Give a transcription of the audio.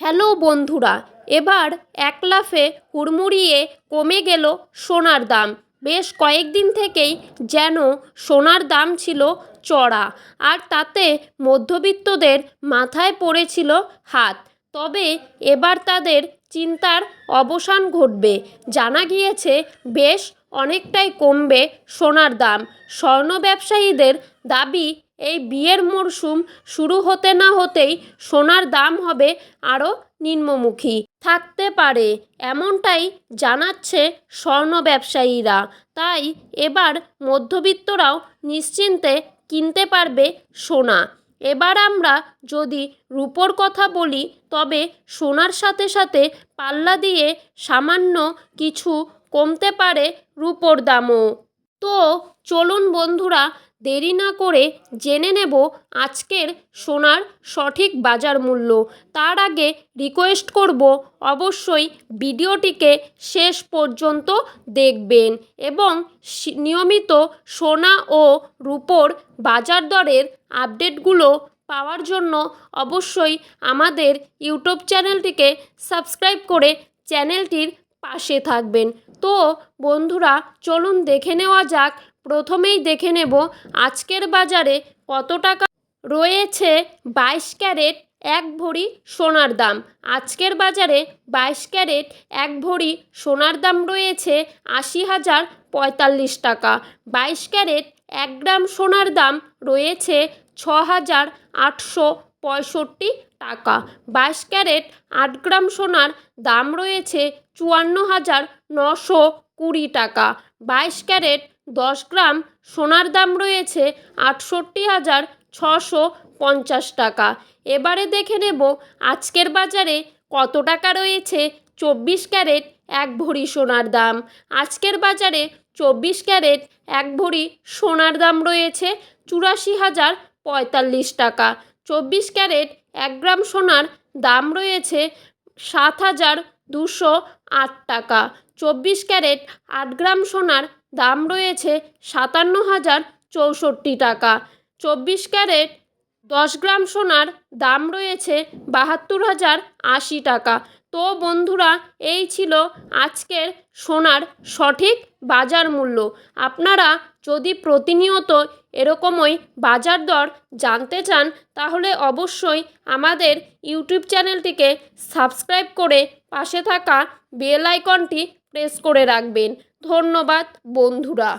Hello বন্ধুরা, এবার এক লাফে হুড়মুড়িয়ে কমে গেল সোনার দাম। বেশ কয়েকদিন থেকেই যেন সোনার দাম ছিল চড়া, আর তাতে মধ্যবিত্তদের মাথায় পড়েছিল হাত। তবে এবার তাদের চিন্তার অবসান ঘটবে। জানা গিয়েছে, বেশ অনেকটাই কমবে সোনার দাম। স্বর্ণ ব্যবসায়ীদের দাবি এই বিয়ের মরশুম শুরু হতে না হতেই সোনার দাম হবে আরও নিম্নমুখী। থাকতে পারে, এমনটাই জানাচ্ছে স্বর্ণ ব্যবসায়ীরা। তাই এবার মধ্যবিত্তরাও নিশ্চিন্তে কিনতে পারবে সোনা। এবার আমরা যদি রূপোর কথা বলি, তবে সোনার সাথে সাথে পাল্লা দিয়ে সামান্য কিছু কমতে পারে রূপোর দামও। তো চলুন বন্ধুরা দেরি না করে জেনে নেব আজকের সোনার সঠিক বাজার মূল্য। তার আগে রিকোয়েস্ট করব, অবশ্যই ভিডিওটিকে শেষ পর্যন্ত দেখবেন এবং নিয়মিত সোনা ও রূপোর বাজার দরের আপডেটগুলো পাওয়ার জন্য অবশ্যই আমাদের ইউটিউব চ্যানেলটিকে সাবস্ক্রাইব করে চ্যানেলটির পাশে থাকবেন। তো বন্ধুরা, চলুন দেখে নেওয়া যাক প্রথমেই দেখে নেব আজকের বাজারে কত টাকা রয়েছে বাইশ ক্যারেট এক ভরি সোনার দাম। আজকের বাজারে বাইশ ক্যারেট এক ভরি সোনার দাম রয়েছে আশি হাজার পঁয়তাল্লিশ টাকা। বাইশ ক্যারেট এক গ্রাম সোনার দাম রয়েছে ছ হাজার আটশো পঁয়ষট্টি টাকা। বাইশ ক্যারেট আট গ্রাম সোনার দাম রয়েছে চুয়ান্ন হাজার নশো কুড়ি টাকা। বাইশ ক্যারেট দশ গ্রাম সোনার দাম রয়েছে আটষট্টি হাজার ছশো পঞ্চাশ টাকা। এবারে দেখে নেব আজকের বাজারে কত টাকা রয়েছে চব্বিশ ক্যারেট এক ভরি সোনার দাম। আজকের বাজারে চব্বিশ ক্যারেট এক ভরি সোনার দাম রয়েছে চুরাশি হাজার পঁয়তাল্লিশ টাকা। চব্বিশ ক্যারেট এক গ্রাম সোনার দাম রয়েছে সাত হাজার দুশো আট টাকা। চব্বিশ ক্যারেট আট গ্রাম সোনার দাম রয়েছে সাতান্ন হাজার চৌষট্টি টাকা। চব্বিশ ক্যারেট দশ গ্রাম সোনার দাম রয়েছে বাহাত্তর হাজার আশি টাকা। তো বন্ধুরা, এই ছিল আজকের সোনার সঠিক বাজার মূল্য। আপনারা যদি প্রতিনিয়ত এরকমই বাজার দর জানতে চান, তাহলে অবশ্যই আমাদের ইউটিউব চ্যানেলটিকে সাবস্ক্রাইব করে পাশে থাকা বেল আইকনটি প্রেস করে রাখবেন। ধন্যবাদ বন্ধুরা।